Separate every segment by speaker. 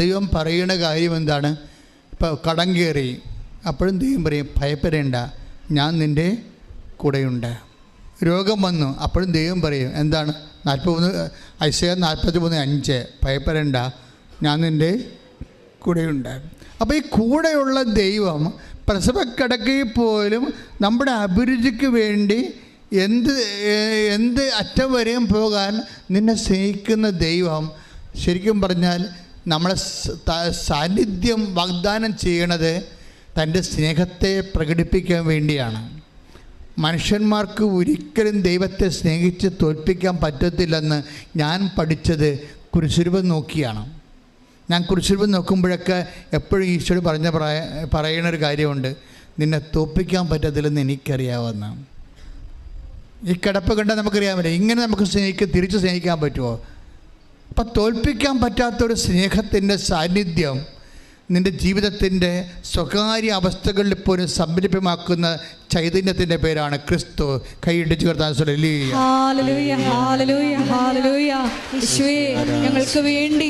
Speaker 1: ദൈവം പറയുന്ന കാര്യം എന്താണ്? ഇപ്പോൾ കടം കയറി. അപ്പോഴും ദൈവം പറയും ഭയപ്പെടേണ്ട. ഞാൻ നിന്റെ കൂടെയുണ്ട്. രോഗം വന്നു. അപ്പോഴും ദൈവം പറയും എന്താണ്? നാൽപ്പത്തിമൂന്ന് ഐശ്വര്യ നാൽപ്പത്തി മൂന്ന് അഞ്ച്. ഭയപ്പെടേണ്ട. ഞാൻ നിന്റെ കൂടെയുണ്ട്. അപ്പോൾ ഈ കൂടെയുള്ള ദൈവം പ്രസവക്കിടക്കയിൽ പോലും നമ്മുടെ അഭിരുചിക്ക് വേണ്ടി എന്ത് എന്ത് അറ്റം വരെയും പോകാൻ നിന്നെ സ്നേഹിക്കുന്ന ദൈവം ശരിക്കും പറഞ്ഞാൽ നമ്മളെ സാന്നിധ്യം വാഗ്ദാനം ചെയ്യണത് തന്റെ സ്നേഹത്തെ പ്രകടിപ്പിക്കാൻ വേണ്ടിയാണ്. മനുഷ്യന്മാർക്ക് ഒരിക്കലും ദൈവത്തെ സ്നേഹിച്ച് തോൽപ്പിക്കാൻ പറ്റത്തില്ലെന്ന് ഞാൻ പഠിച്ചത് കുരിശുരൂപം നോക്കിയാണ്. ഞാൻ കുരിശുരൂപം നോക്കുമ്പോഴൊക്കെ എപ്പോഴും ഈശോട് പറഞ്ഞ പറയ ഒരു കാര്യമുണ്ട്. നിന്നെ തോൽപ്പിക്കാൻ പറ്റത്തില്ലെന്ന് എനിക്കറിയാവുന്ന. ഈ കിടപ്പ് കണ്ടാൽ നമുക്കറിയാൻ പറ്റില്ല. ഇങ്ങനെ നമുക്ക് സ്നേഹിക്കുക തിരിച്ച് സ്നേഹിക്കാൻ പറ്റുമോ? അപ്പം തോൽപ്പിക്കാൻ പറ്റാത്തൊരു സ്നേഹത്തിന്റെ സാന്നിധ്യം നിന്റെ ജീവിതത്തിന്റെ സ്വകാര്യ അവസ്ഥകളിൽ പോലും സംരംഭമാക്കുന്ന ചൈതന്യത്തിന്റെ പേരാണ് ക്രിസ്തു. കൈയിടിച്ചു
Speaker 2: യേശുവേ ഞങ്ങൾക്ക് വേണ്ടി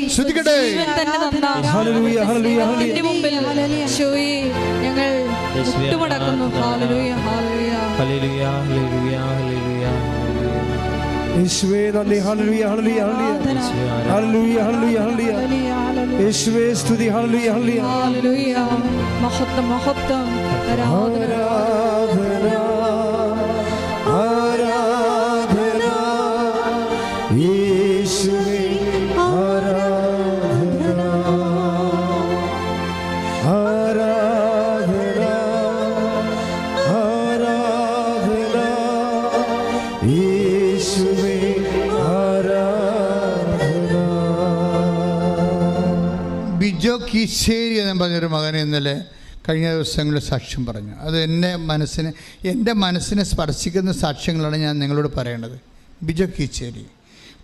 Speaker 2: യേശുവേ നന്ദി. മുട്ടുമടക്കുന്നു hallelujah hallelujah
Speaker 3: hallelujah hallelujah hallelujah. യേശുവേ hallelujah hallelujah hallelujah. Hallelujah hallelujah യേശുവേ സ്തുതി. Hallelujah hallelujah.
Speaker 2: ഹാലലൂയ മഹത്വം മഹത്വം. ആരാധന.
Speaker 3: ആരാധന.
Speaker 1: കീശേരി എന്ന് പറഞ്ഞൊരു മകൻ ഇന്നലെ കഴിഞ്ഞ ദിവസങ്ങളിൽ സാക്ഷ്യം പറഞ്ഞു. അത് എന്റെ മനസ്സിനെ എന്റെ മനസ്സിനെ സ്പർശിക്കുന്ന സാക്ഷ്യങ്ങളാണ് ഞാൻ നിങ്ങളോട് പറയേണ്ടത്. ബിജോ കീച്ചേരി.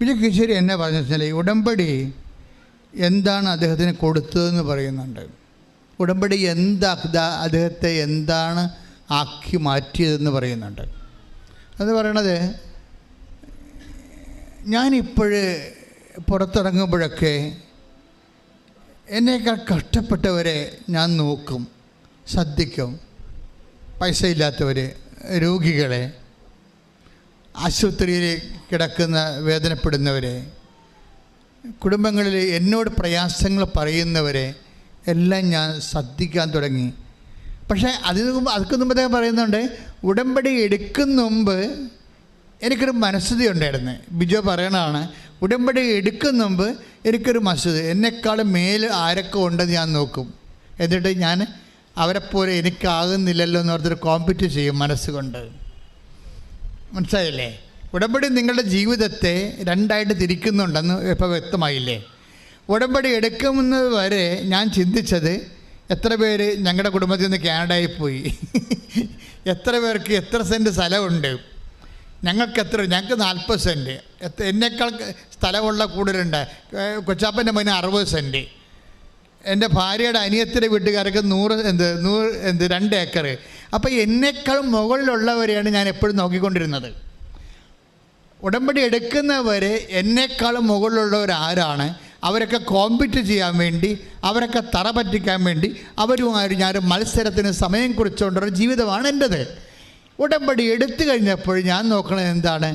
Speaker 1: ബിജോ കീച്ചേരി എന്നെ പറഞ്ഞു വെച്ചാൽ ഈ ഉടമ്പടി എന്താണ് അദ്ദേഹത്തിന് കൊടുത്തതെന്ന് പറയുന്നുണ്ട്. ഉടമ്പടി എന്താ അദ്ദേഹത്തെ എന്താണ് ആക്കി മാറ്റിയതെന്ന് പറയുന്നുണ്ട്. അത് പറയണത് ഞാനിപ്പോഴ് പുറത്തിറങ്ങുമ്പോഴൊക്കെ എന്നേക്കാൾ കഷ്ടപ്പെട്ടവരെ ഞാൻ നോക്കും ശ്രദ്ധിക്കും. പൈസ ഇല്ലാത്തവർ രോഗികളെ ആശുപത്രിയിൽ കിടക്കുന്ന വേദനപ്പെടുന്നവരെ കുടുംബങ്ങളിൽ എന്നോട് പ്രയാസങ്ങൾ പറയുന്നവരെ എല്ലാം ഞാൻ ശ്രദ്ധിക്കാൻ തുടങ്ങി. പക്ഷേ അതിന് മുമ്പ് അതൊക്കെ മുമ്പ് പറയുന്നുണ്ട് ഉടമ്പടി എടുക്കുന്ന മുമ്പ് എനിക്കൊരു മനസ്ഥിതി ഉണ്ടായിരുന്നു. ബിജോ പറയണതാണ് ഉടമ്പടി എടുക്കുന്ന മുമ്പ് എനിക്കൊരു മസ്ജിദ്. എന്നെക്കാളും മേൽ ആരൊക്കെ ഉണ്ടെന്ന് ഞാൻ നോക്കും. എന്നിട്ട് ഞാൻ അവരെപ്പോലെ എനിക്കാകുന്നില്ലല്ലോ എന്ന് പറഞ്ഞൊരു കോമ്പറ്റ് ചെയ്യും മനസ്സുകൊണ്ട്. മനസ്സിലായില്ലേ? ഉടമ്പടി നിങ്ങളുടെ ജീവിതത്തെ രണ്ടായിട്ട് തിരിക്കുന്നുണ്ടെന്ന് ഇപ്പോൾ വ്യക്തമായില്ലേ? ഉടമ്പടി എടുക്കുന്നത് വരെ ഞാൻ ചിന്തിച്ചത് എത്ര പേര് ഞങ്ങളുടെ കുടുംബത്തിൽ നിന്ന് കാനഡയിൽ പോയി. എത്ര പേർക്ക് എത്ര സെന്റ് സ്ഥലമുണ്ട്? ഞങ്ങൾക്ക് എത്ര ഞങ്ങൾക്ക് നാൽപ്പത് സെന്റ് എത്ര എന്നേക്കാൾ സ്ഥലമുള്ള കൂടുതലുണ്ട് കൊച്ചാപ്പന്റെ മകന് അറുപത് സെന്റ് എന്റെ ഭാര്യയുടെ അനിയത്തിന്റെ വീട്ടുകാർക്ക് നൂറ് എന്ത് നൂറ് എന്ത് രണ്ട് ഏക്കർ അപ്പോൾ എന്നേക്കാൾ മുകളിലുള്ളവരെയാണ് ഞാൻ എപ്പോഴും നോക്കിക്കൊണ്ടിരുന്നത്. ഉടമ്പടി എടുക്കുന്നവരെ എന്നേക്കാളും മുകളിലുള്ളവർ ആരാണ്? അവരൊക്കെ കോമ്പറ്റ് ചെയ്യാൻ വേണ്ടി അവരൊക്കെ തറ പറ്റിക്കാൻ വേണ്ടി അവരുമായി ഞാൻ മത്സരത്തിന് സമയം കുറിച്ചുകൊണ്ടുള്ള ജീവിതമാണ് എന്റെത് ഉടമ്പടി എടുത്തു കഴിഞ്ഞപ്പോൾ ഞാൻ നോക്കണത് എന്താണ്?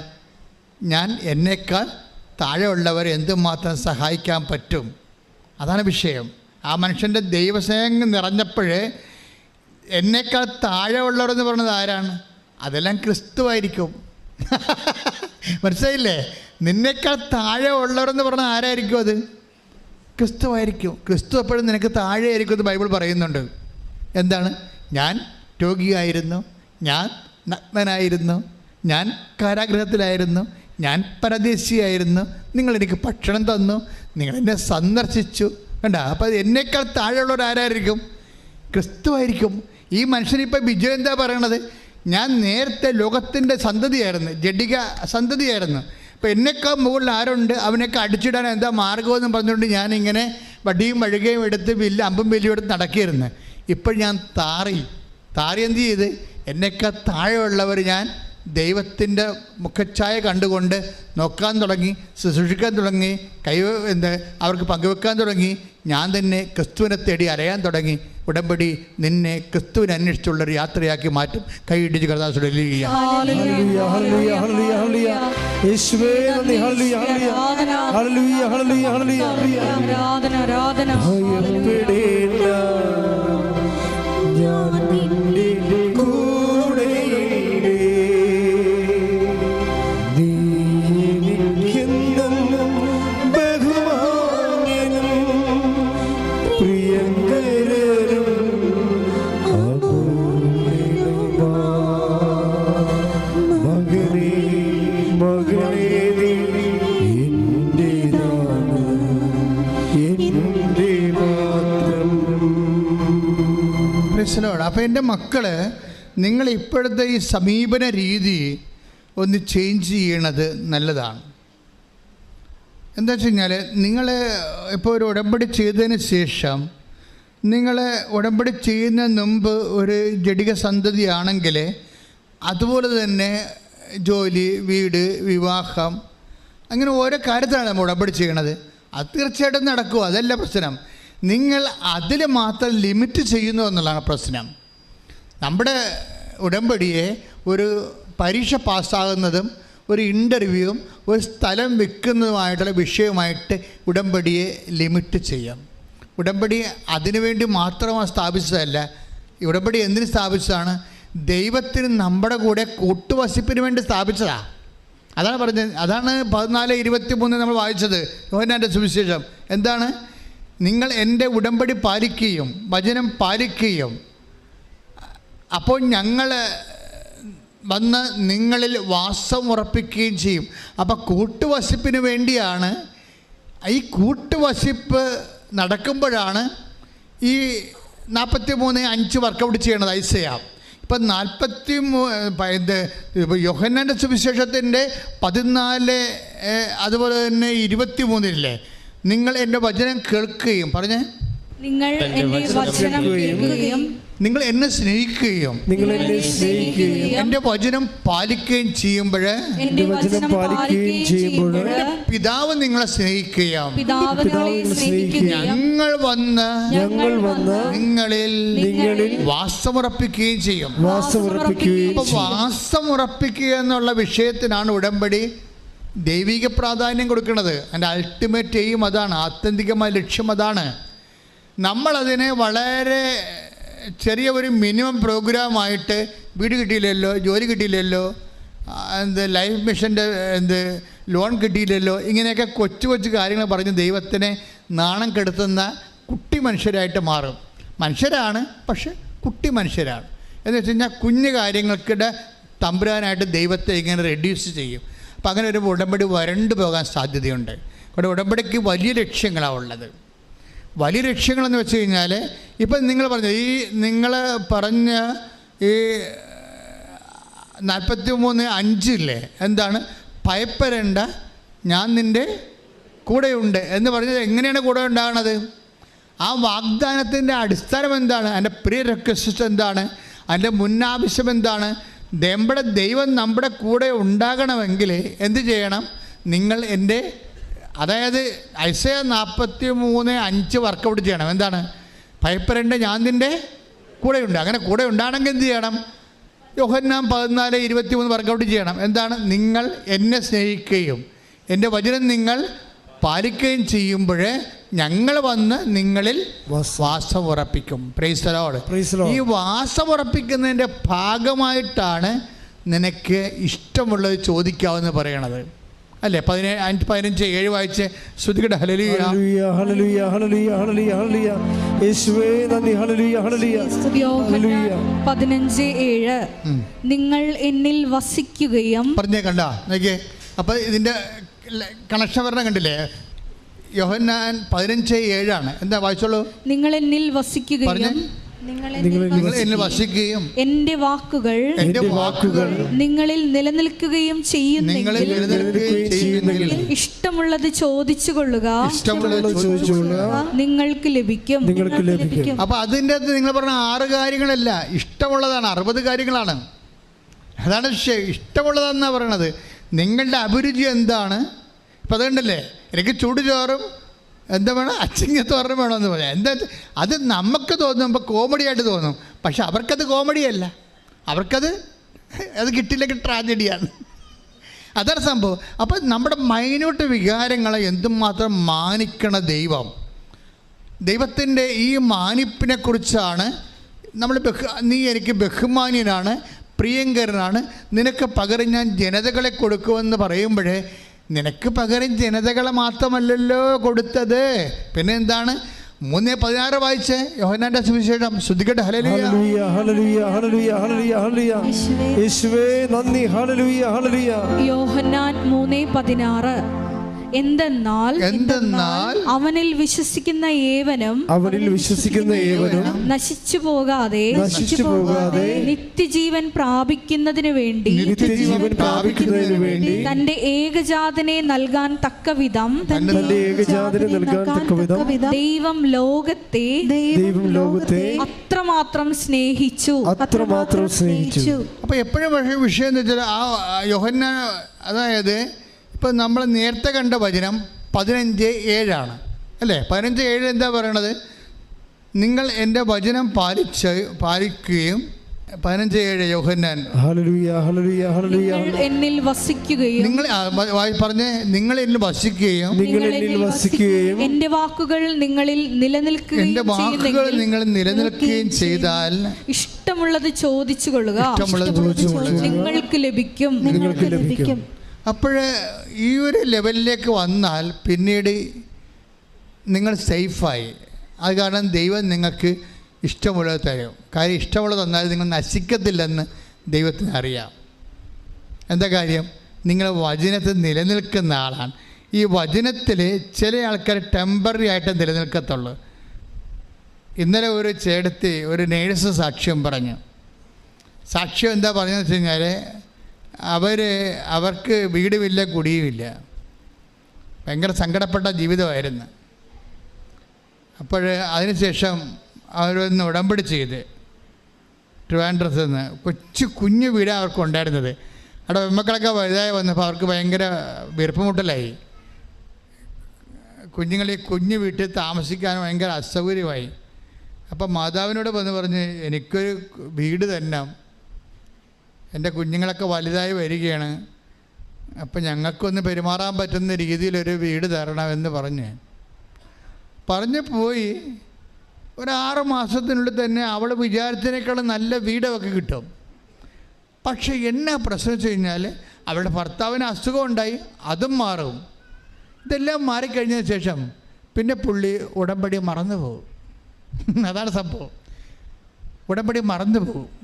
Speaker 1: ഞാൻ എന്നേക്കാൾ താഴെയുള്ളവരെ എന്തുമാത്രം സഹായിക്കാൻ പറ്റും? അതാണ് വിഷയം. ആ മനുഷ്യന്റെ ദൈവസ്നേഹം നിറഞ്ഞപ്പോൾ എന്നേക്കാൾ താഴെയുള്ളവരെന്ന് പറയുന്നത് ആരാണ്? അതെല്ലാം ക്രിസ്തുവായിരിക്കും. മനസ്സിലായില്ലേ? നിന്നേക്കാൾ താഴെ ഉള്ളവരെന്ന് പറഞ്ഞാൽ ആരായിരിക്കും അത്? ക്രിസ്തുവായിരിക്കും. ക്രിസ്തു എപ്പോഴും നിനക്ക് താഴെയായിരിക്കും എന്ന് ബൈബിൾ പറയുന്നുണ്ട്. എന്താണ്? ഞാൻ രോഗിയായിരുന്നു. ഞാൻ നഗ്നനായിരുന്നു. ഞാൻ കാരാഗ്രഹത്തിലായിരുന്നു. ഞാൻ പരദേശിയായിരുന്നു. നിങ്ങളെനിക്ക് ഭക്ഷണം തന്നു. നിങ്ങൾ എന്നെ സന്ദർശിച്ചു. കണ്ട? അപ്പോൾ എന്നേക്കാൾ താഴെയുള്ളവർ ആരായിരിക്കും? ക്രിസ്തുവായിരിക്കും ഈ മനുഷ്യനിപ്പോൾ ബിജു എന്താ പറയണത്? ഞാൻ നേരത്തെ ലോകത്തിന്റെ സന്തതിയായിരുന്നു. ജഡിക സന്തതിയായിരുന്നു. അപ്പോൾ എന്നേക്കാൾ മുകളിൽ ആരുണ്ട്? അവനൊക്കെ അടിച്ചിടാൻ എന്താ മാർഗമെന്ന് പറഞ്ഞുകൊണ്ട് ഞാനിങ്ങനെ വടിയും വഴുകയും എടുത്ത് വില്ല് അമ്പും വില്ലും എടുത്ത് നടക്കിയിരുന്നു. ഇപ്പോൾ ഞാൻ താറി. താറി എന്ത് ചെയ്ത്? എന്നേക്കാൾ താഴെയുള്ളവർ ഞാൻ ദൈവത്തിന്റെ മുഖച്ഛായ കണ്ടുകൊണ്ട് നോക്കാൻ തുടങ്ങി ശുശ്രൂഷിക്കാൻ തുടങ്ങി കൈ എന്ത് അവർക്ക് പങ്കുവെക്കാൻ തുടങ്ങി ഞാൻ തന്നെ ക്രിസ്തുവിനെ തേടി അലയാൻ തുടങ്ങി. ഉടമ്പടി നിന്നെ ക്രിസ്തുവിനെ അന്വേഷിച്ചുള്ളൊരു യാത്രയാക്കി മാറ്റും. കൈയിടിച്ച് കർത്താസുടെ
Speaker 3: ഹല്ലേലൂയ. ഹല്ലേലൂയ
Speaker 1: അപ്പോൾ എന്റെ മക്കൾ നിങ്ങൾ ഇപ്പോഴത്തെ ഈ സമീപന രീതി ഒന്ന് ചേഞ്ച് ചെയ്യണത് നല്ലതാണ്. എന്താ വെച്ച് കഴിഞ്ഞാൽ നിങ്ങൾ ഇപ്പോൾ ഒരു ഉടമ്പടി ചെയ്തതിന് ശേഷം നിങ്ങൾ ഉടമ്പടി ചെയ്യുന്നതിന് മുമ്പ് ഒരു ജടിക സന്തതിയാണെങ്കിൽ അതുപോലെ തന്നെ ജോലി വീട് വിവാഹം അങ്ങനെ ഓരോ കാര്യത്തിലാണ് നമ്മൾ ഉടമ്പടി ചെയ്യണത്. അത് തീർച്ചയായിട്ടും നടക്കും. അതല്ല പ്രശ്നം. നിങ്ങൾ അതിൽ മാത്രം ലിമിറ്റ് ചെയ്യുന്നു എന്നുള്ളതാണ് പ്രശ്നം. നമ്മുടെ ഉടമ്പടിയെ ഒരു പരീക്ഷ പാസ്സാകുന്നതും ഒരു ഇന്റർവ്യൂവും ഒരു സ്ഥലം വിൽക്കുന്നതുമായിട്ടുള്ള വിഷയവുമായിട്ട് ഉടമ്പടിയെ ലിമിറ്റ് ചെയ്യാം. ഉടമ്പടി അതിനുവേണ്ടി മാത്രമാണ് സ്ഥാപിച്ചതല്ല. ഉടമ്പടി എന്തിനു സ്ഥാപിച്ചതാണ്? ദൈവത്തിന് നമ്മുടെ കൂടെ കൂട്ടുവസിപ്പിന് വേണ്ടി സ്ഥാപിച്ചതാണ് അതാണ് പറഞ്ഞത്. അതാണ് പതിനാല് ഇരുപത്തി മൂന്ന് നമ്മൾ വായിച്ചത്. യോഹനാന്റെ സുവിശേഷം. എന്താണ്? നിങ്ങൾ എന്റെ ഉടമ്പടി പാലിക്കുകയും വചനം പാലിക്കുകയും അപ്പോൾ ഞങ്ങൾ വന്ന് നിങ്ങളിൽ വാസം ഉറപ്പിക്കുകയും ചെയ്യും. അപ്പോൾ കൂട്ടുവശിപ്പിന് വേണ്ടിയാണ് ഈ കൂട്ടുവശിപ്പ് നടക്കുമ്പോഴാണ് ഈ നാൽപ്പത്തി മൂന്ന് അഞ്ച് വർക്കൗട്ട് ചെയ്യണത് ഐസയാം. ഇപ്പം നാൽപ്പത്തി മൂ പ- ഇത് യോഹന്നാന്റെ സുവിശേഷത്തിന്റെ പതിനാല് അതുപോലെ തന്നെ ഇരുപത്തി മൂന്നില്ലേ നിങ്ങൾ എന്റെ വചനം കേൾക്കുകയും പറഞ്ഞേ.
Speaker 2: നിങ്ങൾ എന്റെ വചനം കേൾക്കുകയും
Speaker 1: നിങ്ങൾ എന്നെ സ്നേഹിക്കുകയും
Speaker 3: നിങ്ങൾ എന്നെ സ്നേഹിക്കുകയും
Speaker 1: എന്റെ വചനം പാലിക്കുകയും ചെയ്യുമ്പോൾ
Speaker 2: എന്റെ വചനം പാലിക്കുകയും ചെയ്യുമ്പോൾ
Speaker 1: പിതാവ് നിങ്ങളെ സ്നേഹിക്കുകയും
Speaker 2: പിതാവ് സ്നേഹിക്കുകയും
Speaker 1: ഞങ്ങൾ വന്ന്
Speaker 3: ഞങ്ങൾ വന്ന്
Speaker 1: നിങ്ങളിൽ
Speaker 3: നിങ്ങളിൽ
Speaker 1: വാസമുറപ്പിക്കുകയും ചെയ്യും.
Speaker 3: വാസമുറപ്പിക്കുകയും
Speaker 1: വാസമുറപ്പിക്കുക എന്നുള്ള വിഷയത്തിനാണ് ഉടമ്പടി ദൈവിക പ്രാധാന്യം കൊടുക്കുന്നത്. അതിന്റെ അൾട്ടിമേറ്റ് എയിം അതാണ് ആത്യന്തികമായ ലക്ഷ്യം അതാണ്. നമ്മളതിനെ വളരെ ചെറിയ ഒരു മിനിമം പ്രോഗ്രാമായിട്ട് വീട് കിട്ടിയില്ലല്ലോ ജോലി കിട്ടിയില്ലല്ലോ എന്ത് ലൈഫ് മിഷന്റെ എന്ത് ലോൺ കിട്ടിയില്ലല്ലോ ഇങ്ങനെയൊക്കെ കൊച്ചു കൊച്ചു കാര്യങ്ങൾ പറഞ്ഞ് ദൈവത്തിനെ നാണം കെടുത്തുന്ന കുട്ടി മനുഷ്യരായിട്ട് മാറും. മനുഷ്യരാണ് പക്ഷെ കുട്ടി മനുഷ്യരാണ്. എന്ന് വെച്ച് കഴിഞ്ഞാൽ കുഞ്ഞു കാര്യങ്ങൾക്കിടെ തമ്പുരാനായിട്ട് ദൈവത്തെ ഇങ്ങനെ റെഡ്യൂസ് ചെയ്യും. അപ്പം അങ്ങനെ ഒരു ഉടമ്പടി വരണ്ടു പോകാൻ സാധ്യതയുണ്ട്. അവിടെ ഉടമ്പടിക്ക് വലിയ ലക്ഷ്യങ്ങളാണ് ഉള്ളത്. വലിയ ലക്ഷ്യങ്ങളെന്ന് വെച്ച് കഴിഞ്ഞാൽ ഇപ്പം നിങ്ങൾ പറഞ്ഞ ഈ നിങ്ങൾ പറഞ്ഞ ഈ നാൽപ്പത്തി മൂന്ന് അഞ്ചില്ലേ? എന്താണ്? ഭയപ്പെടേണ്ട ഞാൻ നിന്റെ കൂടെയുണ്ട് എന്ന് പറഞ്ഞത് എങ്ങനെയാണ് കൂടെ ഉണ്ടാകുന്നത് ആ വാഗ്ദാനത്തിന്റെ അടിസ്ഥാനം എന്താണ്? അതിന്റെ പ്രിയ റിക്വസ്റ്റ് എന്താണ്? അതിന്റെ മുന്നാവശ്യം എന്താണ്? നമ്മുടെ ദൈവം നമ്മുടെ കൂടെ ഉണ്ടാകണമെങ്കിൽ എന്ത് ചെയ്യണം? നിങ്ങൾ എന്റെ അതായത് ഐസയ നാൽപ്പത്തി മൂന്ന് അഞ്ച് വർക്കൗട്ട് ചെയ്യണം. എന്താണ്? ഭയപ്പെടേണ്ട ഞാൻ നിന്റെ കൂടെയുണ്ട്. അങ്ങനെ കൂടെ ഉണ്ടാണെങ്കിൽ എന്ത് ചെയ്യണം? യോഹന്നാം പതിനാല് ഇരുപത്തി മൂന്ന് വർക്കൗട്ട് ചെയ്യണം. എന്താണ്? നിങ്ങൾ എന്നെ സ്നേഹിക്കുകയും എന്റെ വചനം നിങ്ങൾ പാലിക്കുകയും ചെയ്യുമ്പോൾ ഞങ്ങൾ വന്ന് നിങ്ങളിൽ
Speaker 3: വാസം.
Speaker 1: ഉറപ്പിക്കും. പ്രൈസലോട്. ഈ വാസം ഉറപ്പിക്കുന്നതിന്റെ ഭാഗമായിട്ടാണ് നിനക്ക് ഇഷ്ടമുള്ളത് ചോദിക്കാവെന്ന് പറയണത്. അല്ലേ? പതിനേഴ് അഞ്ച് പതിനഞ്ച് ഏഴ് വായിച്ച്. ശ്രുതികട hallelujah
Speaker 3: hallelujah hallelujah hallelujah hallelujah hallelujah. യേശുവേ നന്ദി ഹല്ലേലൂയ ഹല്ലേലൂയ. ഹല്ലേലൂയ.
Speaker 2: പതിനഞ്ച് ഏഴ്. നിങ്ങൾ എന്നിൽ വസിക്കുകയും
Speaker 1: പറഞ്ഞേ കണ്ട? നോക്കിയേ. അപ്പോൾ ഇതിന്റെ കണക്ഷൻ വരണം കണ്ടില്ലേ? യോഹന്നാൻ പതിനഞ്ച് ഏഴാണ്. എന്താ വായിച്ചോളൂ?
Speaker 2: നിങ്ങൾ എന്നിൽ വസിക്കുകയും. നിങ്ങൾ
Speaker 1: എന്നെ
Speaker 2: എന്റെ വാക്കുകൾ
Speaker 1: എന്റെ വാക്കുകൾ
Speaker 2: നിങ്ങളിൽ നിലനിൽക്കുകയും ചെയ്യുന്നെങ്കിൽ
Speaker 1: നിലനിൽക്കുകയും ചെയ്യുന്നെങ്കിൽ
Speaker 2: ഇഷ്ടമുള്ളത് ചോദിച്ചു കൊള്ളുക നിങ്ങൾക്ക് ലഭിക്കും.
Speaker 3: നിങ്ങൾക്ക് ലഭിക്കും.
Speaker 1: അപ്പോൾ അതിന്റെ അകത്ത് നിങ്ങൾ പറഞ്ഞ ആറ് കാര്യങ്ങളല്ല ഇഷ്ടമുള്ളതാണ് അറുപത് കാര്യങ്ങളാണ്. അതാണ് ഇഷ്ടമുള്ളതെന്നാണ് പറയണത്. നിങ്ങളുടെ അഭിരുചി എന്താണ്? ഇപ്പം അതുകൊണ്ടല്ലേ എനിക്ക് ചൂടുചോറും എന്താ വേണം? അച്ചിങ്ങത്ത് ഓർമ്മ വേണമെന്ന് പറയാം. എന്താ അത് നമുക്ക് തോന്നുമ്പോൾ കോമഡി ആയിട്ട് തോന്നും. പക്ഷെ അവർക്കത് കോമഡിയല്ല അവർക്കത് അത് കിട്ടില്ലെങ്കിൽ ട്രാജഡിയാണ് അതാണ് സംഭവം. അപ്പോൾ നമ്മുടെ മൈന്യൂട്ട് വികാരങ്ങളെ എന്തുമാത്രം മാനിക്കണ ദൈവം? ദൈവത്തിന്റെ ഈ മാനിപ്പിനെ കുറിച്ചാണ് നമ്മൾ ബഹു നീ എനിക്ക് ബഹുമാന്യനാണ് പ്രിയങ്കരനാണ്. നിനക്ക് പകരം ഞാൻ ജനതകളെ കൊടുക്കുമെന്ന് പറയുമ്പോഴേ നിനക്ക് പകരം ജനതകളെ മാത്രമല്ലല്ലോ കൊടുത്തത്. പിന്നെ എന്താണ്? മൂന്ന് പതിനാറ് വായിച്ച്? യോഹനാന്റെ സുവിശേഷം. ശ്രദ്ധിക്കട്ടെ. Hallelujah
Speaker 3: hallelujah hallelujah hallelujah hallelujah hallelujah. യേശുവേ നന്ദി. ഹല്ലേലൂയ ഹല്ലേലൂയ.
Speaker 2: യോഹന്നാൻ മൂന്ന് പതിനാറ്. എന്തെന്നാൽ
Speaker 1: എന്തെന്നാൽ
Speaker 2: അവനിൽ വിശ്വസിക്കുന്ന ഏവനും
Speaker 3: അവനിൽ വിശ്വസിക്കുന്ന ഏവനും
Speaker 2: നശിച്ചു പോകാതെ
Speaker 3: നശിച്ചു പോകാതെ
Speaker 2: നിത്യജീവൻ പ്രാപിക്കുന്നതിന് വേണ്ടി
Speaker 3: നിത്യജീവൻ പ്രാപിക്കുന്നതിന് വേണ്ടി
Speaker 2: തന്റെ ഏകജാതനെ നൽകാൻ തക്കവിധം
Speaker 3: തന്റെ ഏകജാതനെ നൽകാൻ തക്കവിധം
Speaker 2: ദൈവം ലോകത്തെ
Speaker 3: ദൈവം ലോകത്തെ
Speaker 2: അത്രമാത്രം സ്നേഹിച്ചു.
Speaker 3: അത്രമാത്രം സ്നേഹിച്ചു.
Speaker 1: അപ്പൊ എപ്പോഴും പക്ഷേ വിഷയം എന്ന് വെച്ചാൽ ആ യോഹന്ന അതായത് ഇപ്പം നമ്മൾ നേരത്തെ കണ്ട വചനം പതിനഞ്ച് ഏഴാണ്. അല്ലേ? പതിനഞ്ച് ഏഴ് എന്താ പറയണത്? നിങ്ങൾ എന്റെ വചനം പാലിച്ച് പാലിക്കുകയും പതിനഞ്ച് ഏഴ് യോഹന്നാൻ.
Speaker 3: Hallelujah hallelujah hallelujah.
Speaker 2: നിങ്ങൾ എന്നിൽ വസിക്കുകയും
Speaker 1: നിങ്ങൾ പറഞ്ഞ് നിങ്ങൾ എന്നിൽ വസിക്കുകയും
Speaker 3: നിങ്ങൾ എന്നിൽ വസിക്കുകയും
Speaker 2: എന്റെ വാക്കുകൾ നിങ്ങളിൽ നിലനിൽക്കുകയും
Speaker 1: എന്റെ വാക്കുകൾ നിങ്ങൾ നിലനിൽക്കുകയും ചെയ്താൽ
Speaker 2: ഇഷ്ടമുള്ളത് ചോദിച്ചു കൊള്ളുക. നിങ്ങൾക്ക് ലഭിക്കും.
Speaker 3: നിങ്ങൾക്ക് ലഭിക്കും.
Speaker 1: അപ്പോൾ ഈ ഒരു ലെവലിലേക്ക് വന്നാൽ പിന്നീട് നിങ്ങൾ സേഫായി. അത് കാരണം ദൈവം നിങ്ങൾക്ക് ഇഷ്ടമുള്ളത് തരും. കാര്യം ഇഷ്ടമുള്ളത് തന്നാൽ നിങ്ങൾ നശിക്കത്തില്ലെന്ന് ദൈവത്തിന് അറിയാം. എന്താ കാര്യം? നിങ്ങൾ വചനത്തിൽ നിലനിൽക്കുന്ന ആളാണ്. ഈ വചനത്തിൽ ചില ആൾക്കാർ ടെമ്പററി ആയിട്ട് നിലനിൽക്കത്തുള്ളൂ. ഇന്നലെ ഒരു ചേടത്തി ഒരു നേഴ്സ് സാക്ഷ്യം പറഞ്ഞു. സാക്ഷ്യം എന്താ പറഞ്ഞതെന്ന് വെച്ച് കഴിഞ്ഞാൽ അവർ അവർക്ക് വീടുമില്ല കുടിയുമില്ല. ഭയങ്കര സങ്കടപ്പെട്ട ജീവിതമായിരുന്നു. അപ്പോൾ അതിനുശേഷം അവരൊന്ന് ഉടമ്പടി ചെയ്ത് ട്രിവാൻഡ്രത്ത് നിന്ന് കൊച്ചു കുഞ്ഞു വീടാണ് അവർക്ക് ഉണ്ടായിരുന്നത് അവിടെ പെമ്മക്കളൊക്കെ വലുതായി വന്നപ്പോൾ അവർക്ക് ഭയങ്കര വീർപ്പുമുട്ടലായി കുഞ്ഞുങ്ങളെ കുഞ്ഞു വീട്ടിൽ താമസിക്കാൻ ഭയങ്കര അസൗകര്യമായി. അപ്പം മാതാവിനോട് വന്ന് പറഞ്ഞ് എനിക്കൊരു വീട് തന്നെ എന്റെ കുഞ്ഞുങ്ങളൊക്കെ വലുതായി വരികയാണ്. അപ്പം ഞങ്ങൾക്കൊന്ന് പെരുമാറാൻ പറ്റുന്ന രീതിയിലൊരു വീട് തരണമെന്ന് പറഞ്ഞ്. പറഞ്ഞു പോയി. ഒരാറ് മാസത്തിനുള്ളിൽ തന്നെ അവൾ വിചാരിച്ചതിനേക്കാളും നല്ല വീടൊക്കെ കിട്ടും. പക്ഷേ എന്നാ പ്രശ്നം വെച്ച് കഴിഞ്ഞാൽ അവളുടെ ഭർത്താവിന് അസുഖം ഉണ്ടായി അതും മാറും. ഇതെല്ലാം മാറിക്കഴിഞ്ഞതിന് ശേഷം പിന്നെ പുള്ളി ഉടമ്പടി മറന്നു പോകും. അതാണ് സംഭവം. ഉടമ്പടി മറന്നു പോകും.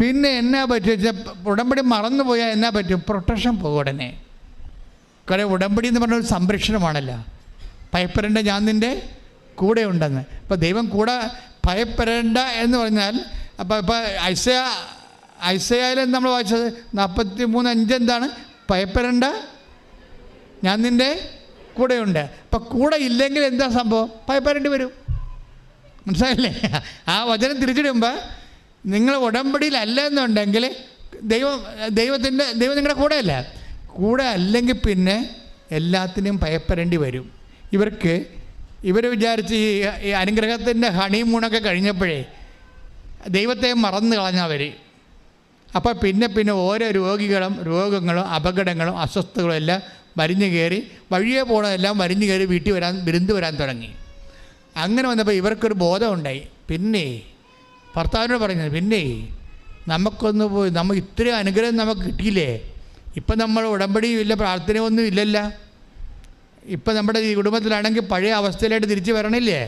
Speaker 1: പിന്നെ എന്നാ പറ്റും? ഉടമ്പടി മറന്നു പോയാൽ എന്നാ പറ്റും? പ്രൊട്ടക്ഷൻ പോകും ഉടനെ. കാരണം ഉടമ്പടി എന്ന് പറഞ്ഞ ഒരു സംരക്ഷണമാണല്ലോ. ഭയപ്പെടേണ്ട ഞാൻ നിന്റെ കൂടെ ഉണ്ടെന്ന്. അപ്പോൾ ദൈവം കൂടെ ഭയപ്പെടേണ്ട എന്ന് പറഞ്ഞാൽ അപ്പോൾ ഇപ്പോൾ ഐസയ ഐസയായാലും നമ്മൾ വായിച്ചത്? നാൽപ്പത്തി മൂന്ന് അഞ്ച് എന്താണ്? ഭയപ്പെടേണ്ട ഞാൻ നിന്റെ കൂടെയുണ്ട് അപ്പം കൂടെ ഇല്ലെങ്കിൽ എന്താ സംഭവം? ഭയപ്പെടേണ്ടി വരും. മനസ്സിലായില്ലേ? ആ വചനം തിരിച്ചിടുമ്പോൾ നിങ്ങൾ ഉടമ്പടിയിലല്ല എന്നുണ്ടെങ്കിൽ ദൈവം ദൈവത്തിന്റെ ദൈവം നിങ്ങളുടെ കൂടെ അല്ല കൂടെ അല്ലെങ്കിൽ പിന്നെ എല്ലാത്തിനും ഭയപ്പെടേണ്ടി വരും. ഇവർക്ക് ഇവർ വിചാരിച്ച് ഈ അനുഗ്രഹത്തിന്റെ ഹണിമൂണൊക്കെ കഴിഞ്ഞപ്പോഴേ ദൈവത്തെ മറന്നു കളഞ്ഞവർ അപ്പോൾ പിന്നെ പിന്നെ ഓരോ രോഗികളും രോഗങ്ങളും അപകടങ്ങളും അസ്വസ്ഥകളും എല്ലാം വരിഞ്ഞു കയറി വഴിയെ പോണതെല്ലാം വരിഞ്ഞു കയറി വീട്ടിൽ വരാൻ വിരുന്ന് വരാൻ തുടങ്ങി. അങ്ങനെ വന്നപ്പോൾ ഇവർക്കൊരു ബോധമുണ്ടായി പിന്നെ ഭർത്താവിനോട് പറയുന്നത് പിന്നെ നമുക്കൊന്ന് പോയി നമുക്ക് ഇത്രയും അനുഗ്രഹം നമുക്ക് കിട്ടിയില്ലേ? ഇപ്പം നമ്മൾ ഉടമ്പടിയും ഇല്ല പ്രാർത്ഥനയൊന്നും ഇല്ലല്ല. ഇപ്പം നമ്മുടെ ഈ കുടുംബത്തിലാണെങ്കിൽ പഴയ അവസ്ഥയിലായിട്ട് തിരിച്ചു വരണില്ലേ?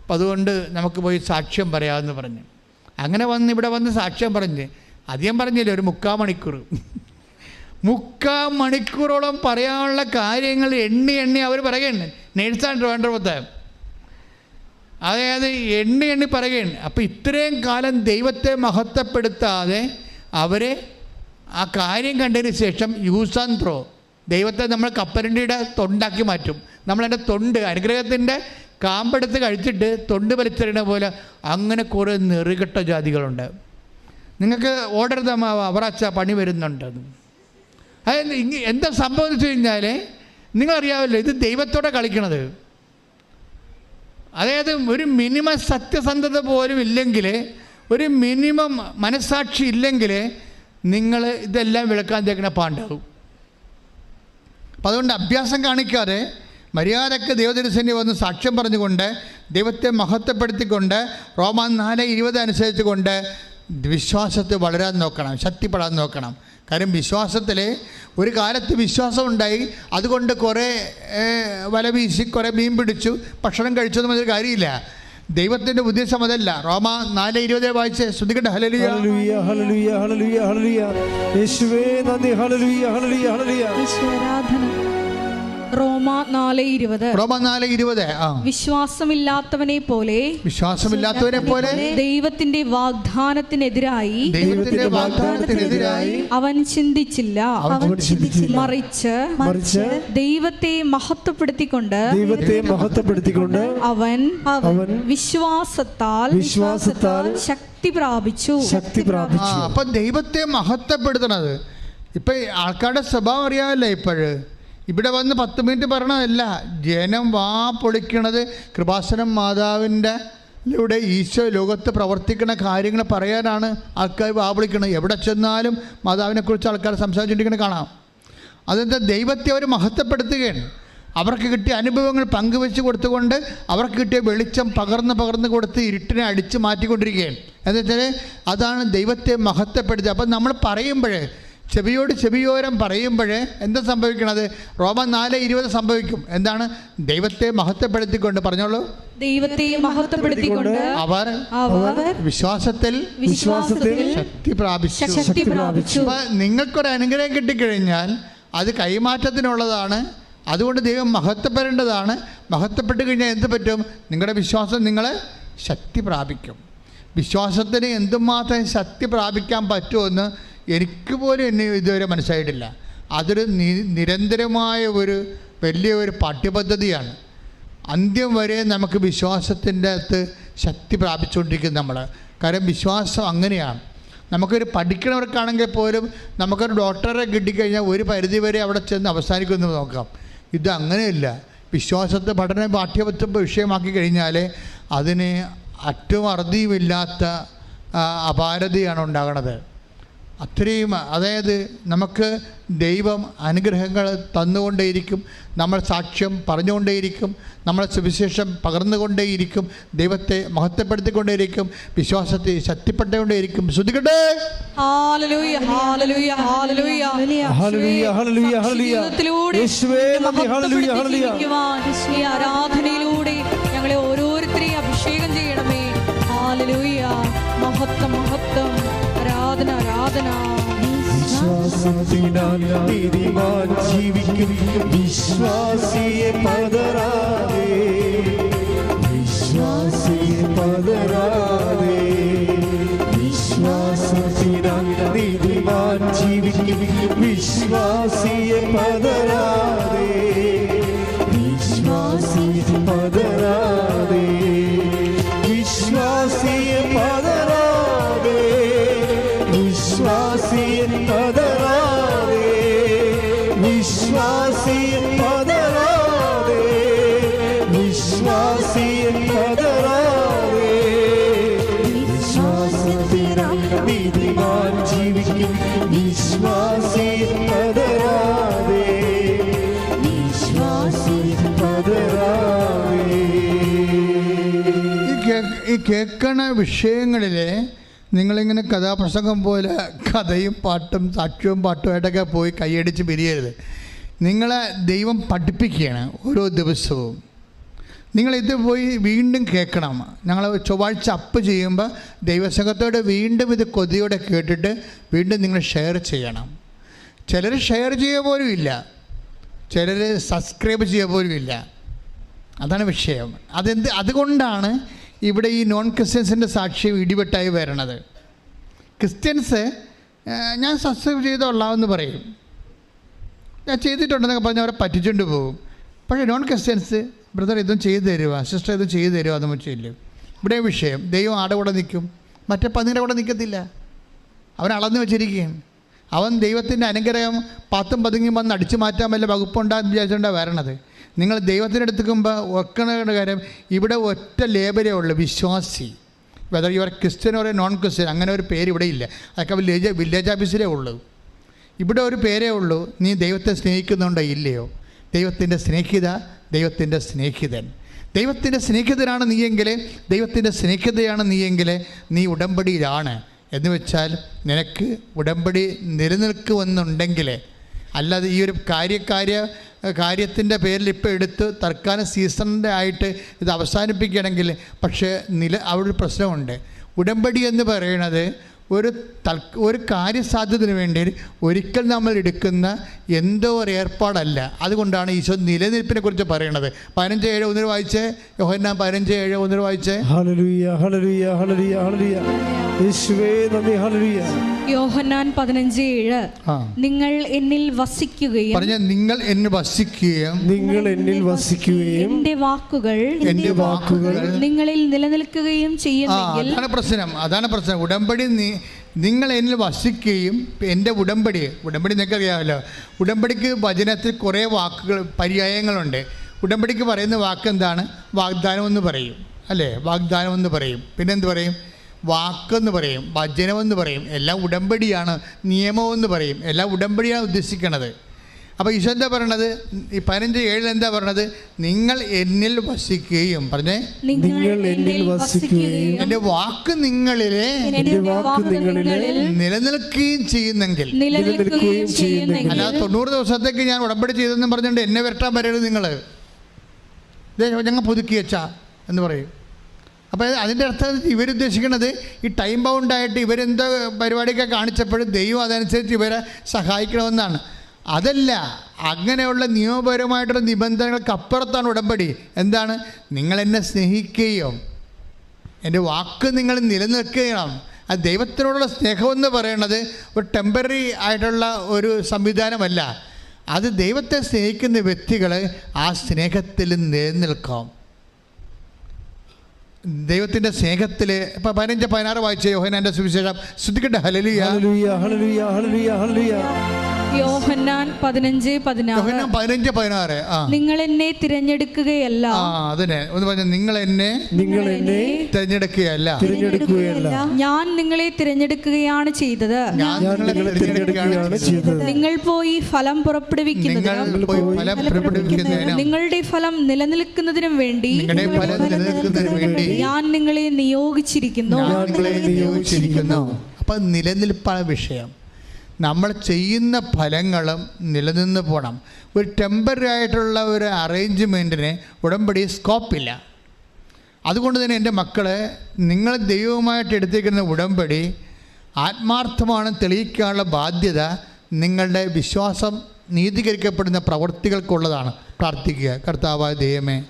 Speaker 1: അപ്പം അതുകൊണ്ട് നമുക്ക് പോയി സാക്ഷ്യം പറയാമെന്ന് പറഞ്ഞു. അങ്ങനെ വന്ന് ഇവിടെ വന്ന് സാക്ഷ്യം പറഞ്ഞ്. അധികം പറഞ്ഞില്ല ഒരു മുക്കാ മണിക്കൂർ. മുക്കാ മണിക്കൂറോളം പറയാനുള്ള കാര്യങ്ങൾ എണ്ണി എണ്ണി അവർ പറയുന്നുണ്ട് നേഴ്സാണ് ട്രിവാൻഡ്രമത്തെ. അതായത് എണ്ണി എണ്ണി പറയുകയാണ്. അപ്പോൾ ഇത്രയും കാലം ദൈവത്തെ മഹത്വപ്പെടുത്താതെ അവരെ ആ കാര്യം കണ്ടതിന് ശേഷം യൂസ് ആൻഡ് ത്രോ ദൈവത്തെ നമ്മൾ കപ്പലണ്ടിയുടെ തൊണ്ടാക്കി മാറ്റും. നമ്മളതിന്റെ തൊണ്ട് അനുഗ്രഹത്തിന്റെ കാമ്പെടുത്ത് കഴിച്ചിട്ട് തൊണ്ട് വലിച്ചെറിയണ പോലെ അങ്ങനെ കുറേ നെറുകെട്ട ജാതികളുണ്ട്. നിങ്ങൾക്ക് ഓർഡർ തമാവ അവറച്ച പണി വരുന്നുണ്ട്. അതായത് എന്താ സംഭവം എന്ന് വെച്ച് കഴിഞ്ഞാൽ നിങ്ങളറിയാമല്ലോ ഇത് ദൈവത്തോടെ കളിക്കണത്. അതായത് ഒരു മിനിമം സത്യസന്ധത പോലും ഇല്ലെങ്കിൽ ഒരു മിനിമം മനസ്സാക്ഷി ഇല്ലെങ്കിൽ നിങ്ങൾ ഇതെല്ലാം വിളക്കാൻ തേക്കുന്ന പാണ്ടാവും അപ്പം അതുകൊണ്ട് അഭ്യാസം കാണിക്കാതെ മര്യാദയ്ക്ക് ദൈവദർശനി വന്ന് സാക്ഷ്യം പറഞ്ഞുകൊണ്ട് ദൈവത്തെ മഹത്വപ്പെടുത്തിക്കൊണ്ട് റോമാൻ നാല് ഇരുപത് അനുസരിച്ച് കൊണ്ട് വിശ്വാസത്തെ വളരാൻ നോക്കണം ശക്തിപ്പെടാൻ നോക്കണം. കാര്യം വിശ്വാസത്തിൽ ഒരു കാലത്ത് വിശ്വാസം ഉണ്ടായി അതുകൊണ്ട് കുറേ വല വീശി കുറേ മീൻ പിടിച്ചു ഭക്ഷണം കഴിച്ചൊന്നും അതൊരു കാര്യമില്ല. ദൈവത്തിന്റെ ഉദ്ദേശം അതല്ല റോമ നാല് ഇരുപത് വായിച്ച്. ശ്രദ്ധിക്കട്ടെ. Hallelujah
Speaker 3: hallelujah hallelujah hallelujah hallelujah. യേശുവേ നന്ദി.
Speaker 2: ഈശ്വരാധന. റോമ നാല് ഇരുപത്.
Speaker 1: റോമ നാല് ഇരുപത് ആ.
Speaker 2: വിശ്വാസമില്ലാത്തവനെ പോലെ
Speaker 1: വിശ്വാസമില്ലാത്തവനെ പോലെ
Speaker 2: ദൈവത്തിന്റെ വാഗ്ദാനത്തിനെതിരായി
Speaker 1: ദൈവത്തിന്റെ വാഗ്ദാനത്തിനെതിരായി
Speaker 2: അവൻ ചിന്തിച്ചില്ല.
Speaker 3: അവൻ ചിന്തിച്ചില്ല.
Speaker 2: മറിച്ച്
Speaker 3: മറിച്ച്
Speaker 2: ദൈവത്തെ മഹത്വപ്പെടുത്തിക്കൊണ്ട്
Speaker 3: ദൈവത്തെ മഹത്വപ്പെടുത്തിക്കൊണ്ട്
Speaker 2: അവൻ
Speaker 3: അവൻ
Speaker 2: വിശ്വാസത്താൽ
Speaker 3: വിശ്വാസത്താൽ
Speaker 2: ശക്തി പ്രാപിച്ചു.
Speaker 3: ശക്തി പ്രാപിച്ചു.
Speaker 1: അപ്പൊ ദൈവത്തെ മഹത്വപ്പെടുത്തണത്. ഇപ്പൊ ആൾക്കാരുടെ സ്വഭാവം അറിയാമല്ലേ ഇപ്പോഴ്. ഇവിടെ വന്ന് പത്ത് മിനിറ്റ് പറയണതല്ല. ജനം വാ പൊളിക്കണത് കൃപാസനം മാതാവിന്റെ ഇവിടെ ഈശോ ലോകത്ത് പ്രവർത്തിക്കുന്ന കാര്യങ്ങൾ പറയാനാണ് ആൾക്കാർ വാ പൊളിക്കണത്. എവിടെ ചെന്നാലും മാതാവിനെക്കുറിച്ച് ആൾക്കാർ സംസാരിച്ചുകൊണ്ടിരിക്കുന്നത് കാണാം. അതെന്താ? ദൈവത്തെ അവർ മഹത്വപ്പെടുത്തുകയാണ്. അവർക്ക് കിട്ടിയ അനുഭവങ്ങൾ പങ്കുവെച്ച് കൊടുത്തുകൊണ്ട് അവർക്ക് കിട്ടിയ വെളിച്ചം പകർന്ന് പകർന്ന് കൊടുത്ത് ഇരുട്ടിനെ അടിച്ച് മാറ്റിക്കൊണ്ടിരിക്കുകയാണ്. എന്നുവെച്ചാൽ അതാണ് ദൈവത്തെ മഹത്വപ്പെടുത്തുക. അപ്പം നമ്മൾ പറയുമ്പോൾ ചെവിയോട് ചെവിയോരം പറയുമ്പോൾ എന്താ സംഭവിക്കണത്? റോമ നാല് ഇരുപത് സംഭവിക്കും. എന്താണ്? ദൈവത്തെ മഹത്വപ്പെടുത്തിക്കൊണ്ട് പറഞ്ഞോളൂ.
Speaker 2: ദൈവത്തെ മഹത്വപ്പെടുത്തിക്കൊണ്ട്
Speaker 1: അവർ വിശ്വാസത്തിൽ
Speaker 2: വിശ്വാസത്തിൽ
Speaker 1: ശക്തി പ്രാപിച്ചു.
Speaker 2: ശക്തി പ്രാപിച്ചു.
Speaker 1: നിങ്ങൾക്കൊരു അനുഗ്രഹം കിട്ടിക്കഴിഞ്ഞാൽ അത് കൈമാറ്റത്തിനുള്ളതാണ്. അതുകൊണ്ട് ദൈവം മഹത്വപ്പെടേണ്ടതാണ്. മഹത്വപ്പെട്ട് കഴിഞ്ഞാൽ എന്ത് പറ്റും? നിങ്ങളുടെ വിശ്വാസം നിങ്ങളെ ശക്തി പ്രാപിക്കും. വിശ്വാസത്തിന് എന്തുമാത്രം ശക്തി പ്രാപിക്കാൻ പറ്റുമെന്ന് എനിക്ക് പോലും എന്നെ ഇതുവരെ മനസ്സിലായിട്ടില്ല. അതൊരു നിരന്തരമായ ഒരു വലിയ ഒരു പാഠ്യപദ്ധതിയാണ്. അന്ത്യം വരെ നമുക്ക് വിശ്വാസത്തിന്റെ അകത്ത് ശക്തി പ്രാപിച്ചുകൊണ്ടിരിക്കും നമ്മൾ. കാരണം വിശ്വാസം അങ്ങനെയാണ്. നമുക്കൊരു പഠിക്കണവർക്കാണെങ്കിൽ പോലും നമുക്കൊരു ഡോക്ടറെ കിട്ടിക്കഴിഞ്ഞാൽ ഒരു പരിധി വരെ അവിടെ ചെന്ന് അവസാനിക്കുമെന്ന് നോക്കാം. ഇത് അങ്ങനെയല്ല. വിശ്വാസത്തെ പഠന പാഠ്യപത്രം വിഷയമാക്കി കഴിഞ്ഞാൽ അതിന് അറ്റവും അറുതിയുമില്ലാത്ത അപാരതയാണ് ഉണ്ടാകണത്. അത്രയും അതായത് നമുക്ക് ദൈവം അനുഗ്രഹങ്ങൾ തന്നുകൊണ്ടേയിരിക്കും നമ്മൾ സാക്ഷ്യം പറഞ്ഞുകൊണ്ടേയിരിക്കും നമ്മളെ സുവിശേഷം പകർന്നുകൊണ്ടേയിരിക്കും ദൈവത്തെ മഹത്വപ്പെടുത്തിക്കൊണ്ടേയിരിക്കും വിശ്വാസത്തെ ശക്തിപ്പെട്ടുകൊണ്ടേയിരിക്കും ശ്രദ്ധിക്കട്ടെ
Speaker 2: ആരാധനയിലൂടെ ഞങ്ങളെ ഓരോരുത്തരെയും അഭിഷേകം ചെയ്യണമേ. ഹാലലൂയ മഹത്വം മഹത്വം. ആരാധന ആരാധന.
Speaker 3: വിശ്വാസത്തിനാൽ നീതിമാൻ ജീവിക്കും വിശ്വാസിയെ പതരാതെ വിശ്വാസിയെ പതരാതെ വിശ്വാസത്തിനാൽ നീതിമാൻ ജീവിക്കും. വിശ്വാസിയെ പതരാതെ
Speaker 1: കേൾക്കണ വിഷയങ്ങളിൽ നിങ്ങളിങ്ങനെ കഥാപ്രസംഗം പോലെ കഥയും പാട്ടും സാക്ഷ്യവും പാട്ടുമായിട്ടൊക്കെ പോയി കൈയടിച്ച് പിരിയരുത്. നിങ്ങളെ ദൈവം പഠിപ്പിക്കുകയാണ് ഓരോ ദിവസവും. നിങ്ങളിത് പോയി വീണ്ടും കേൾക്കണം. ഞങ്ങൾ ചൊവ്വാഴ്ച അപ്പ് ചെയ്യുമ്പോൾ ദൈവസംഘത്തോട് വീണ്ടും ഇത് കൊതിയോടെ കേട്ടിട്ട് വീണ്ടും നിങ്ങൾ ഷെയർ ചെയ്യണം. ചിലർ ഷെയർ ചെയ്യുക പോലും ഇല്ല. ചിലർ സബ്സ്ക്രൈബ് ചെയ്യുക പോലും ഇല്ല. അതാണ് വിഷയം. അതെന്ത് അതുകൊണ്ടാണ് ഇവിടെ ഈ നോൺ ക്രിസ്ത്യൻസിന്റെ സാക്ഷ്യം ഇടിവെട്ടായി വരണത്. ക്രിസ്ത്യൻസ് ഞാൻ സബ്സ്ക്രൈബ് ചെയ്തോളാമെന്ന് പറയും. ഞാൻ ചെയ്തിട്ടുണ്ടെന്നൊക്കെ പറഞ്ഞ് അവരെ പറ്റിച്ചുകൊണ്ട് പോകും. പക്ഷേ നോൺ ക്രിസ്ത്യൻസ് ബ്രദർ ഇതും ചെയ്തു തരുക സിസ്റ്റർ ഇതും ചെയ്തു തരുക എന്ന് വെച്ചില്ല ഇവിടെ വിഷയം. ദൈവം ആടെ കൂടെ നിൽക്കും. മറ്റേ പന്നിയുടെ കൂടെ നിൽക്കത്തില്ല. അവൻ അളന്നു വെച്ചിരിക്കുകയാണ് അവൻ ദൈവത്തിന്റെ അനുഗ്രഹം പത്തും പതുങ്ങിയും വന്ന് അടിച്ചു മാറ്റാൻ വല്ല വകുപ്പുണ്ടാകുന്ന വിചാരിച്ചുകൊണ്ടാണ് വരണത്. നിങ്ങൾ ദൈവത്തിന്റെ അടുത്തേക്കുമ്പോൾ ഒക്കണ കാര്യം ഇവിടെ ഒറ്റ ലേബരേ ഉള്ളൂ വിശ്വാസി. Whether your Christian or non Christian അങ്ങനെ ഒരു പേര് ഇവിടെ ഇല്ല. അതൊക്കെ വില്ലേജ് വില്ലേജ് ഓഫീസിലേ ഉള്ളൂ. ഇവിടെ ഒരു പേരേ ഉള്ളൂ നീ ദൈവത്തെ സ്നേഹിക്കുന്നുണ്ടോ ഇല്ലയോ? ദൈവത്തിന്റെ സ്നേഹിത ദൈവത്തിന്റെ സ്നേഹിതൻ. ദൈവത്തിന്റെ സ്നേഹിതനാണ് നീയെങ്കിൽ ദൈവത്തിന്റെ സ്നേഹിതയാണ് നീയെങ്കിൽ നീ ഉടമ്പടിയിലാണ്. എന്ന് വെച്ചാൽ നിനക്ക് ഉടമ്പടി നിലനിൽക്കുമെന്നുണ്ടെങ്കിൽ അല്ലാതെ ഈ ഒരു കാര്യകാര്യ കാര്യത്തിന്റെ പേരിൽ ഇപ്പോൾ എടുത്ത് തൽക്കാലം സീസണിന്റെ ആയിട്ട് ഇത് അവസാനിപ്പിക്കണമെങ്കിൽ പക്ഷേ നില അവിടെ ഒരു പ്രശ്നമുണ്ട്. ഉടമ്പടി എന്ന് പറയുന്നത് ഒരു തൽ ഒരു കാര്യസാധ്യതന് വേണ്ടി ഒരിക്കൽ നമ്മൾ എടുക്കുന്ന എന്തോ ഒരു ഏർപ്പാടല്ല. അതുകൊണ്ടാണ് ഈശോ നിലനിൽപ്പിനെ കുറിച്ച് പറയണത്. പതിനഞ്ച് ഏഴ് ഒന്നിന് വായിച്ചേ? യോഹന്നാൻ പതിനഞ്ച് ഏഴ് ഒന്നിന് വായിച്ചേ?
Speaker 3: ഹല്ലേലൂയ യേശുവേ നന്ദി ഹല്ലേലൂയ.
Speaker 2: യോഹന്നാൻ പതിനഞ്ച് ഏഴ് നിങ്ങൾ എന്നിൽ വസിക്കുകയും
Speaker 1: പറഞ്ഞ നിങ്ങൾ എന്നെ വസിക്കുകയും
Speaker 3: നിങ്ങൾ എന്നിൽ വസിക്കുകയും
Speaker 2: എന്റെ വാക്കുകൾ
Speaker 1: എന്റെ വാക്കുകൾ
Speaker 2: നിങ്ങളിൽ നിലനിൽക്കുകയും
Speaker 1: ചെയ്യുന്ന
Speaker 2: ചെയ്യുന്നെങ്കിൽ
Speaker 1: അതാണ് പ്രശ്നം അതാണ് പ്രശ്നം. ഉടമ്പടി നീ നിങ്ങൾ എന്നിൽ വസിക്കുകയും എന്റെ ഉടമ്പടി ഉടമ്പടി നിങ്ങൾക്ക് അറിയാമല്ലോ ഉടമ്പടിക്ക് വചനത്തിൽ കുറേ വാക്കുകൾ പര്യായങ്ങളുണ്ട്. ഉടമ്പടിക്ക് പറയുന്ന വാക്ക് എന്താണ് വാഗ്ദാനം എന്ന് പറയും. അല്ലേ? വാഗ്ദാനം എന്ന് പറയും. പിന്നെന്ത് പറയും? വാക്കെന്ന് പറയും വചനമെന്ന് പറയും എല്ലാം ഉടമ്പടിയാണ് നിയമമെന്ന് പറയും എല്ലാം ഉടമ്പടിയാണ് ഉദ്ദേശിക്കുന്നത് അപ്പോൾ ഈശോ എന്താ പറയണത്? ഈ പതിനഞ്ച് ഏഴിൽ എന്താ പറയണത്? നിങ്ങൾ എന്നിൽ വസിക്കുകയും പറഞ്ഞേ?
Speaker 3: നിങ്ങൾ എന്നിൽ വസിക്കുകയും
Speaker 1: എന്റെ വാക്ക് നിങ്ങളിലെ
Speaker 2: എന്റെ
Speaker 3: വാക്ക് നിങ്ങളിൽ
Speaker 1: നിലനിൽക്കുകയും ചെയ്യുന്നെങ്കിൽ.
Speaker 2: നിലനിൽക്കുകയും ചെയ്യുന്നെങ്കിൽ.
Speaker 1: അല്ലാതെ തൊണ്ണൂറ് ദിവസത്തേക്ക് ഞാൻ ഉടമ്പടി ചെയ്തെന്ന് പറഞ്ഞുകൊണ്ട് എന്നെ വരട്ടാൻ വരരുത് നിങ്ങൾ ഞങ്ങൾ പുതുക്കി വെച്ചാ എന്ന് പറയും. അപ്പോൾ അതിന്റെ അർത്ഥം ഇവരുദ്ദേശിക്കുന്നത് ഈ ടൈം ബൗണ്ടായിട്ട് ഇവരെന്തോ പരിപാടിയൊക്കെ കാണിച്ചപ്പോഴും ദൈവം അതനുസരിച്ച് ഇവരെ സഹായിക്കണമെന്നാണ്. അതല്ല അങ്ങനെയുള്ള നിയമപരമായിട്ടുള്ള നിബന്ധനകൾക്ക് അപ്പുറത്താണ് ഉടമ്പടി. എന്താണ്? നിങ്ങൾ എന്നെ സ്നേഹിക്കുകയും എന്റെ വാക്ക് നിങ്ങൾ നിലനിൽക്കുകയും ആ ദൈവത്തിനോടുള്ള സ്നേഹമെന്ന് പറയുന്നത് ഒരു ടെമ്പററി ആയിട്ടുള്ള ഒരു സംവിധാനമല്ല. അത് ദൈവത്തെ സ്നേഹിക്കുന്ന വ്യക്തികൾ ആ സ്നേഹത്തിൽ നിലനിൽക്കാം. ദൈവത്തിന്റെ സ്നേഹത്തിൽ ഇപ്പം പതിനഞ്ച് പതിനാറ് വായിച്ച യോഹനാന്റെ സുവിശേഷം. ശ്രദ്ധിക്കട്ടെ. ഹലലിയ
Speaker 3: ഹലലിയ ഹലലിയ ഹലലിയ ഹല്ലേലൂയ.
Speaker 2: യോഹന്നാൻ പതിനഞ്ച് പതിനാറ്.
Speaker 1: പതിനഞ്ച് പതിനാറ്.
Speaker 2: നിങ്ങൾ എന്നെ തിരഞ്ഞെടുക്കുകയല്ല.
Speaker 1: ആ അതിനെ. ഒന്ന് പറഞ്ഞ നിങ്ങൾ എന്നെ
Speaker 3: നിങ്ങൾ എന്നെ
Speaker 1: തിരഞ്ഞെടുക്കുകയല്ല.
Speaker 3: തിരഞ്ഞെടുക്കുകയല്ല.
Speaker 2: ഞാൻ നിങ്ങളെ തിരഞ്ഞെടുക്കുകയാണ് ചെയ്തത്.
Speaker 1: ഞാൻ
Speaker 3: ഞാൻ നിങ്ങളെ തിരഞ്ഞെടുക്കുകയാണ് ചെയ്തത്.
Speaker 2: നിങ്ങൾ പോയി ഫലം പുറപ്പെടുവിക്കുന്നതിനും നിങ്ങളുടെ ഫലം നിലനിൽക്കുന്നതിനും വേണ്ടി
Speaker 1: നിങ്ങളുടെ ഫലം നിലനിൽക്കുന്നതിന് വേണ്ടി
Speaker 2: ഞാൻ നിങ്ങളെ നിയോഗിച്ചിരിക്കുന്നു.
Speaker 1: ഞാൻ നിങ്ങളെ നിയോഗിച്ചിരിക്കുന്നു. അപ്പം നിലനിൽപ്പാണ് വിഷയം. നമ്മൾ ചെയ്യുന്ന ഫലങ്ങളും നിലനിന്ന് പോകണം ഒരു ടെമ്പററി ആയിട്ടുള്ള ഒരു അറേഞ്ച്മെന്റിന് ഉടമ്പടി സ്കോപ്പില്ല അതുകൊണ്ട് തന്നെ എന്റെ മക്കളെ നിങ്ങൾ ദൈവവുമായിട്ട് എടുത്തേക്കുന്ന ഉടമ്പടി ആത്മാർത്ഥമാണ് തെളിയിക്കാനുള്ള ബാധ്യത നിങ്ങളുടെ വിശ്വാസം നീതീകരിക്കപ്പെടുന്ന പ്രവൃത്തികൾക്കുള്ളതാണ് പ്രാർത്ഥിക്കുക. കർത്താവായ ദൈവമേ.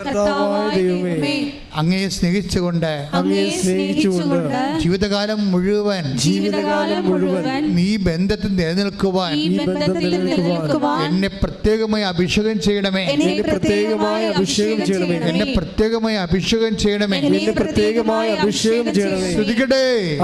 Speaker 1: അങ്ങയെ സ്നേഹിച്ചുകൊണ്ട്
Speaker 3: അങ്ങയെ സ്നേഹിച്ചുകൊണ്ട്
Speaker 1: ജീവിതകാലം മുഴുവൻ
Speaker 2: ജീവിതകാലം മുഴുവൻ
Speaker 1: നീ ബന്ധത്തിൽ നിലനിൽക്കുവാൻ എന്നെ പ്രത്യേകമായി അഭിഷേകം ചെയ്യണമേ.
Speaker 2: പ്രത്യേകമായി
Speaker 3: എന്നെ അഭിഷേകം ചെയ്യണമേ.
Speaker 1: എന്നെ പ്രത്യേകമായി അഭിഷേകം ചെയ്യണമേ.
Speaker 3: എന്നെ പ്രത്യേകമായി അഭിഷേകം ചെയ്യണമേ.
Speaker 1: ശ്രദ്ധിക്കട്ടെ